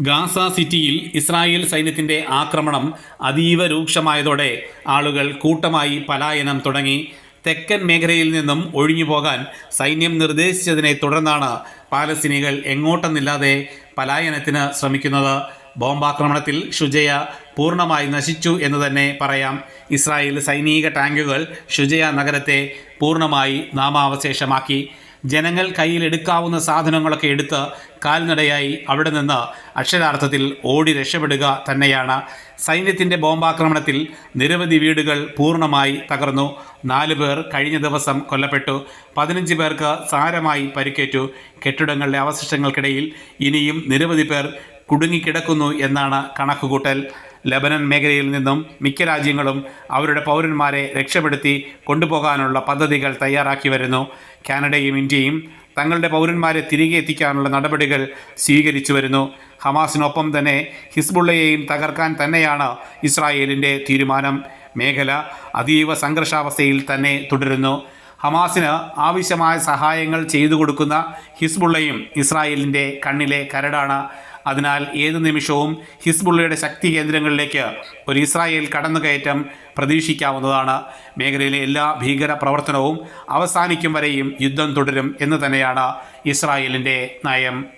Gaza സിറ്റിയിൽ Israel സൈന്യത്തിന്റെ ആക്രമണം അതീവ രൂക്ഷമായതോടെ ആളുകൾ കൂട്ടമായി പലായനം തുടങ്ങി. തെക്കൻ മേഖലയിൽ നിന്നും ഒഴിഞ്ഞു പോകാൻ സൈന്യം നിർദ്ദേശിച്ചതിനെ തുടർന്നാണ് പാലസ്തീനികൾ എങ്ങോട്ടെന്നില്ലാതെ പലായനത്തിന് ശ്രമിക്കുന്നത്. ബോംബാക്രമണത്തിൽ ഷുജയ പൂർണമായി നശിച്ചു എന്ന് തന്നെ പറയാം. ഇസ്രായേൽ സൈനിക ടാങ്കുകൾ ഷുജയ നഗരത്തെ പൂർണമായി നാമാവശേഷമാക്കി. ജനങ്ങൾ കയ്യിലെടുക്കാവുന്ന സാധനങ്ങളൊക്കെ എടുത്ത് കാൽനടയായി അവിടെ നിന്ന് അക്ഷരാർത്ഥത്തിൽ ഓടി രക്ഷപ്പെടുക തന്നെയാണ്. സൈന്യത്തിന്റെ ബോംബാക്രമണത്തിൽ നിരവധി വീടുകൾ പൂർണമായി തകർന്നു. നാല് പേർ കഴിഞ്ഞ ദിവസം കൊല്ലപ്പെട്ടു. പതിനഞ്ച് പേർക്ക് സാരമായി പരിക്കേറ്റു. കെട്ടിടങ്ങളുടെ അവശിഷ്ടങ്ങൾക്കിടയിൽ ഇനിയും നിരവധി പേർ കുടുങ്ങിക്കിടക്കുന്നു എന്നാണ് കണക്കുകൂട്ടൽ. ലബനൻ മേഖലയിൽ നിന്നും മിക്ക രാജ്യങ്ങളും അവരുടെ പൗരന്മാരെ രക്ഷപ്പെടുത്തി കൊണ്ടുപോകാനുള്ള പദ്ധതികൾ തയ്യാറാക്കി വരുന്നു. കാനഡയും ഇന്ത്യയും തങ്ങളുടെ പൗരന്മാരെ തിരികെ എത്തിക്കാനുള്ള നടപടികൾ സ്വീകരിച്ചു വരുന്നു. ഹമാസിനൊപ്പം തന്നെ ഹിസ്ബുള്ളയെയും തകർക്കാൻ തന്നെയാണ് ഇസ്രായേലിന്റെ തീരുമാനം. മേഖല അതീവ സംഘർഷാവസ്ഥയിൽ തന്നെ തുടരുന്നു. ഹമാസിന് ആവശ്യമായ സഹായങ്ങൾ ചെയ്തു കൊടുക്കുന്ന ഹിസ്ബുള്ളയും ഇസ്രായേലിന്റെ കണ്ണിലെ കരടാണ്. അതിനാൽ ഏത് നിമിഷവും ഹിസ്ബുള്ളയുടെ ശക്തി കേന്ദ്രങ്ങളിലേക്ക് ഒരു ഇസ്രായേൽ കടന്നുകയറ്റം പ്രതീക്ഷിക്കാവുന്നതാണ്. മേഖലയിലെ എല്ലാ ഭീകര പ്രവർത്തനവും അവസാനിക്കും വരെയും യുദ്ധം തുടരും എന്ന് തന്നെയാണ് ഇസ്രായേലിന്റെ നയം.